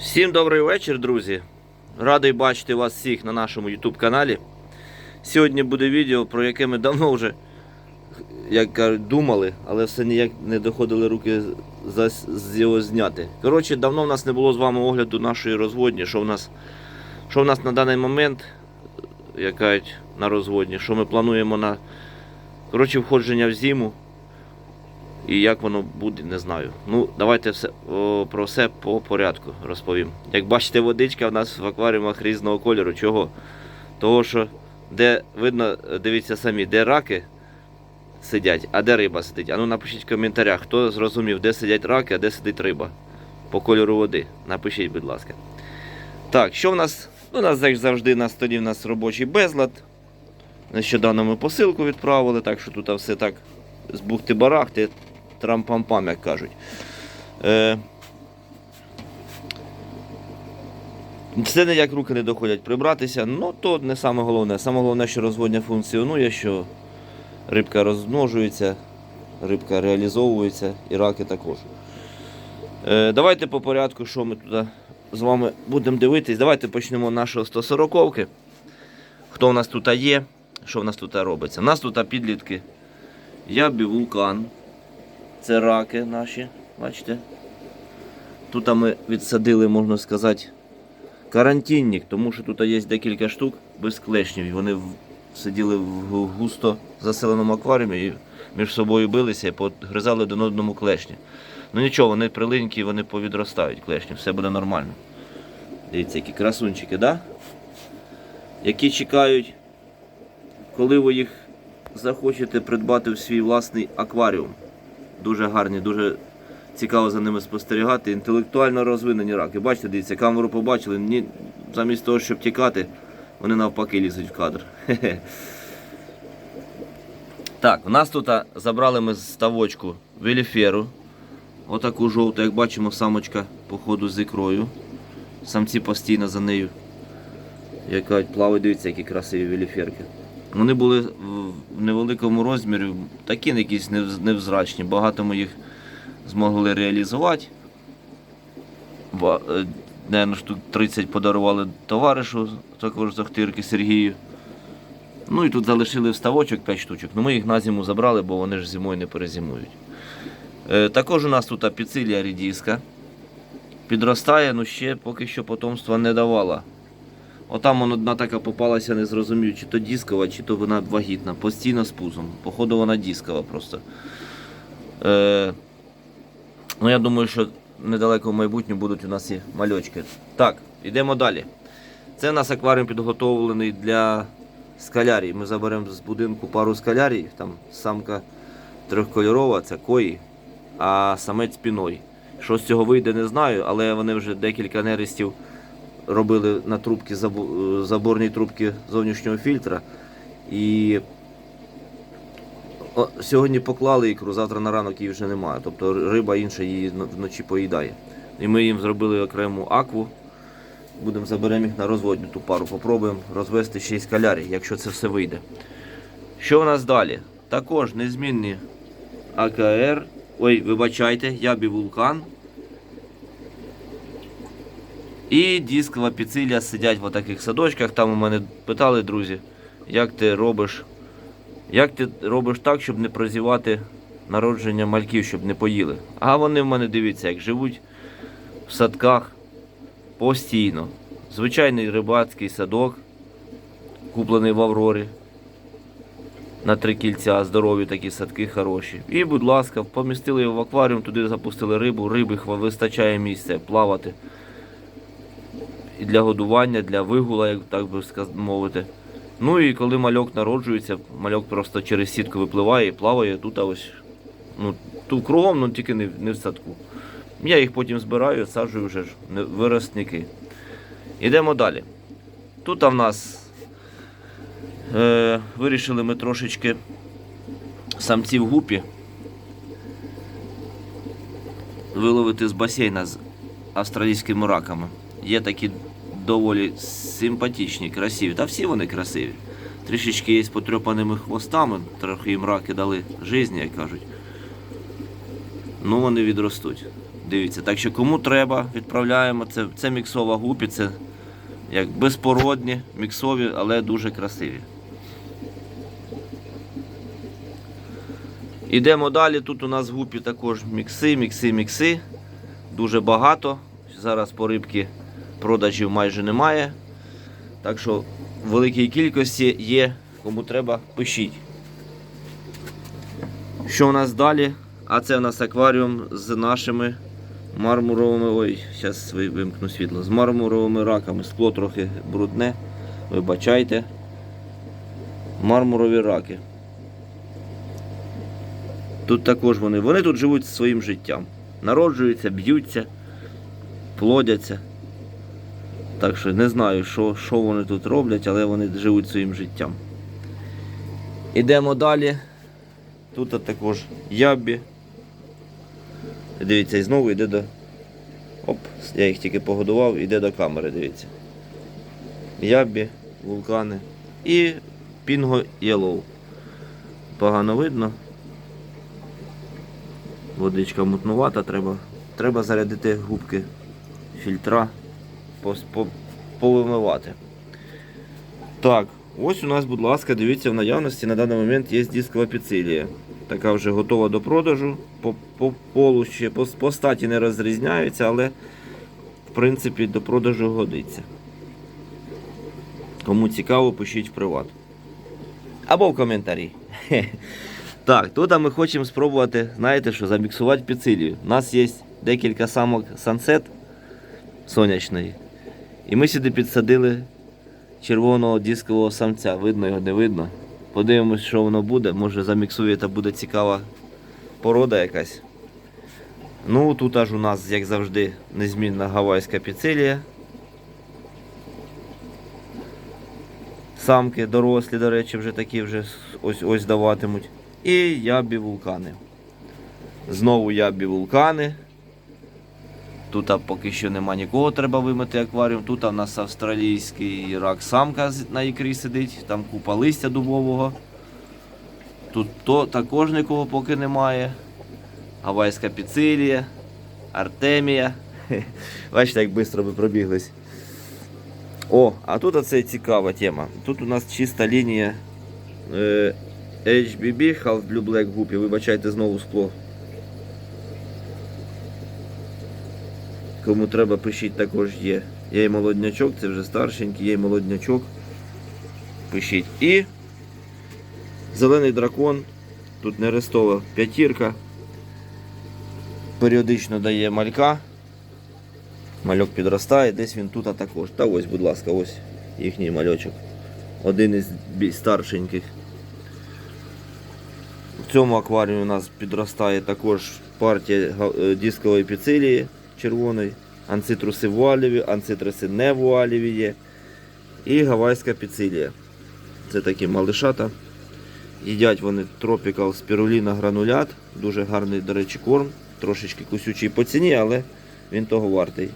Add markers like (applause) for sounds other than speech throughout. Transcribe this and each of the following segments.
Всім добрий вечір, друзі. Радий бачити вас всіх на нашому YouTube каналі. Сьогодні буде відео, про яке ми давно вже як кажуть, думали, але все ніяк не доходили руки з його зняти. Коротше, давно в нас не було з вами огляду нашої розводні, що в нас, що в нас на даний момент, як кажуть, на розводні, що ми плануємо на коротше, входження в зиму. І як воно буде, не знаю. Ну, давайте все, о, про все по порядку розповім. Як бачите, водичка в нас в акваріумах різного кольору. Чого? Того, що де видно, дивіться самі, де раки сидять, а де риба сидить. А ну напишіть в коментарях, хто зрозумів, де сидять раки, а де сидить риба. По кольору води. Напишіть, будь ласка. Так, що в нас? Ну, у нас завжди на столі в нас робочий безлад. Нещодавно ми посилку відправили, так що тут все так з бухти-барахти, трам-пам-пам, як кажуть. Це ніяк руки не доходять прибратися, ну то не саме головне. Саме головне, що розводня функціонує, що рибка розмножується, рибка реалізовується і раки також. Е, давайте по порядку, що ми тут з вами будемо дивитись. Давайте почнемо нашого 140-ки. Хто у нас тут є, що в нас тут робиться? У нас тут підлітки. Ябі вулкан. Це раки наші, бачите? Тут ми відсадили, можна сказати, карантинник, тому що тут є декілька штук без клешнів. Вони сиділи в густо заселеному акваріумі і між собою билися і погризали один одному клешні. Ну нічого, вони прилинькі, вони повідростають клешні, все буде нормально. Дивіться, які красунчики, да? які чекають, коли ви їх захочете придбати в свій власний акваріум. Дуже гарні, дуже цікаво за ними спостерігати. Інтелектуально розвинені раки. Бачите, дивіться, камеру побачили. Ні, замість того, щоб тікати, вони навпаки лізуть в кадр. (laughs) Так, у нас тут забрали ми з ставочку веліферу. Отаку жовту, як бачимо, самочка по ходу з ікрою. Самці постійно за нею. Яка плавають, дивіться, які красиві веліферки. Вони були в невеликому розмірі, такі якісь невзрачні. Багато ми їх змогли реалізувати. Е, Наверно, штук 30 подарували товаришу, також з Охтирки Сергію. Ну і тут залишили вставочок 5 штучок. Ну ми їх на зиму забрали, бо вони ж зимою не перезимують. Е, також у нас тут апіцилія рідіска. Підростає, ну ще поки що потомства не давала. Отам вон одна така попалася, не зрозумів, чи то дискова, чи то вона вагітна. Постійно з пузом. Походу вона дискова просто. Е, ну я думаю, що недалеко в майбутньому будуть у нас і мальочки. Так, йдемо далі. Це у нас акваріум підготовлений для скалярій. Ми заберемо з будинку пару скалярій. Там самка трьохкольорова, це кої, а самець піной. Що з цього вийде, не знаю, але вони вже декілька нерестів робили на трубки е, заборні трубки зовнішнього фільтра. І о, сьогодні поклали ікру, завтра на ранок її вже немає. Тобто риба інша її вночі поїдає. І ми їм зробили окрему акву. Будемо заберемо їх на розводню ту пару. Попробуємо розвести ще й скалярі, якщо це все вийде. Що у нас далі? Також незмінні АКР. Ой, вибачайте, ябі вулкан. І дискова піцилія сидять в таких садочках. Там у мене питали друзі, як ти робиш, як ти робиш так, щоб не прозівати народження мальків, щоб не поїли. А вони в мене дивіться, як живуть в садках постійно. Звичайний рибацький садок, куплений в Аврорі. На три кільця, здорові такі садки хороші. І, будь ласка, помістили його в акваріум, туди запустили рибу, риби вистачає місця плавати і для годування, для вигула, як так би мовити. Ну і коли мальок народжується, мальок просто через сітку випливає і плаває тут а ось. Ну, тут кругом, ну тільки не, не в садку. Я їх потім збираю, саджую вже ж виросники. Йдемо далі. Тут в нас е, вирішили ми трошечки самців гупі виловити з басейна з австралійськими раками. Є такі доволі симпатичні, красиві. Та всі вони красиві. Трішечки є з потрьопаними хвостами, трохи їм раки дали житті, як кажуть. Ну вони відростуть. Дивіться, так що кому треба, відправляємо. Це, це міксова гупі, це як безпородні, міксові, але дуже красиві. Ідемо далі. Тут у нас гупі також мікси, мікси, мікси. Дуже багато. Зараз по рибки продажів майже немає. Так що в великій кількості є. Кому треба, пишіть. Що у нас далі? А це у нас акваріум з нашими мармуровими. Ой, зараз вимкну світло. З мармуровими раками. Скло трохи брудне. Вибачайте. Мармурові раки. Тут також вони. Вони тут живуть своїм життям. Народжуються, б'ються, плодяться. Так що не знаю, що, що вони тут роблять, але вони живуть своїм життям. Ідемо далі. Тут також ябі. Дивіться, і знову йде до. Оп, я їх тільки погодував, йде до камери, дивіться. Ябі, вулкани і Пінго Єлоу. Погано видно. Водичка мутнувата, треба, треба зарядити губки фільтра, повимивати. Так, ось у нас, будь ласка, дивіться, в наявності на даний момент є дискова піцилія. Така вже готова до продажу. По, по полу ще по, по статі не розрізняються, але в принципі до продажу годиться. Кому цікаво, пишіть в приват. Або в коментарі. (laughs) Так, тут ми хочемо спробувати, знаєте що, заміксувати піцилію. У нас є декілька самок сансет сонячної. І ми сюди підсадили червоного дискового самця. Видно його, не видно. Подивимось, що воно буде. Може заміксує та буде цікава порода якась. Ну, тут аж у нас, як завжди, незмінна гавайська піцилія. Самки дорослі, до речі, вже такі вже ось ось даватимуть. І ябі вулкани. Знову ябі вулкани. Тут поки що нема нікого, треба вимити акваріум. Тут в нас австралійський рак самка на ікрі сидить, там купа листя дубового. Тут то, також нікого поки немає. Гавайська піцилія, Артемія. (laughs) Бачите, як швидко ми пробіглись. О, а тут оце цікава тема. Тут у нас чиста лінія е, HBB Half Blue Black Guppy. Вибачайте знову скло. Кому треба, пишіть також є. Є і молоднячок, це вже старшенький, є і молоднячок. Пишіть. І зелений дракон. Тут нерестова п'ятірка. Періодично дає малька. Мальок підростає, десь він тут також. Та ось, будь ласка, ось їхній мальочок. Один із старшеньких. В цьому акваріумі у нас підростає також партія е, дискової піцилії червоної, анцитруси вуаліві, анцитруси не вуаліві є. І гавайська піцилія. Це такі малишата. Їдять вони тропікал спіруліна гранулят. Дуже гарний, до речі, корм. Трошечки кусючий по ціні, але він того вартий.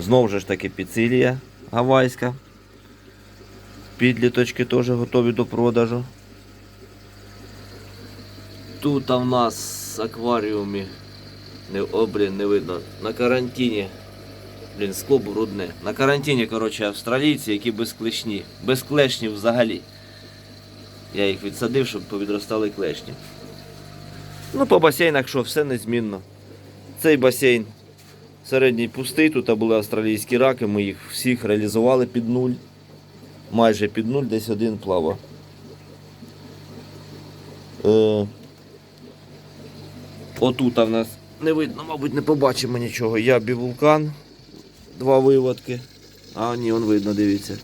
Знову ж таки піцилія гавайська. Підліточки теж готові до продажу. Тут в нас акваріумі. Не, о, блін, не видно. На карантині. Блін, скло брудне. На карантині, коротше, австралійці, які безклешні. Без клешнів взагалі. Я їх відсадив, щоб повідростали клешні. Ну, по басейнах що, все незмінно. Цей басейн середній пустий, тут були австралійські раки, ми їх всіх реалізували під нуль. Майже під нуль, десь один плавав. Е, Отут в нас не видно, мабуть, не побачимо нічого. Ябі вулкан, два виводки. А, ні, он видно, дивіться.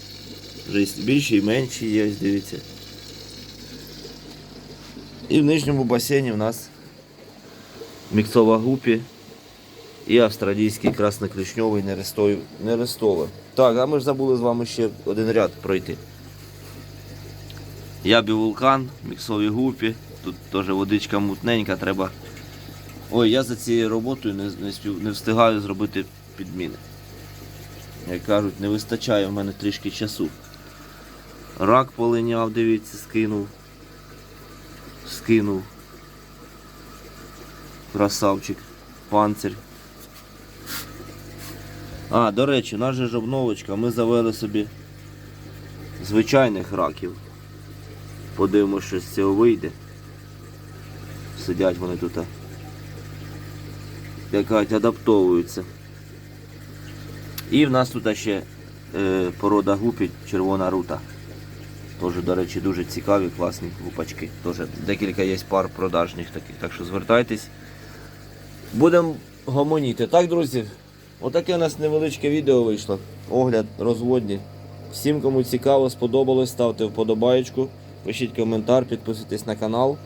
Вже більші і менші є, дивіться. І в нижньому басейні в нас міксова гупі і австралійський красноклешньовий нерестовий. Так, а ми ж забули з вами ще один ряд пройти. Ябі вулкан, міксові гупі. Тут теж водичка мутненька, треба. Ой, я за цією роботою не, не, не встигаю зробити підміни. Як кажуть, не вистачає в мене трішки часу. Рак полиняв, дивіться, скинув. Скинув. Красавчик. Панцир. А, до речі, наша же ж обновочка, ми завели собі звичайних раків. Подивимося, що з цього вийде. Сидять вони тут. Якась адаптовуються. І в нас тут ще е, порода гупі червона рута. Теж, до речі, дуже цікаві, класні гупачки. Теж декілька є пар продажних таких. Так що звертайтесь. Будемо гомоніти. Так, друзі, отаке у нас невеличке відео вийшло. Огляд розводні. Всім, кому цікаво, сподобалось, ставте вподобаєчку, пишіть коментар, підписуйтесь на канал.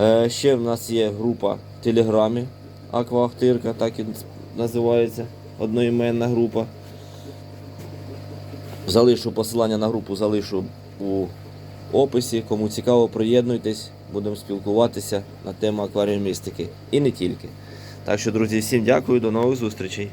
Е, ще в нас є група в Телеграмі Акваахтирка, так і називається одноіменна група. Залишу посилання на групу, залишу у описі. Кому цікаво, приєднуйтесь, будемо спілкуватися на тему акваріумістики. І не тільки. Так що, друзі, всім дякую, до нових зустрічей.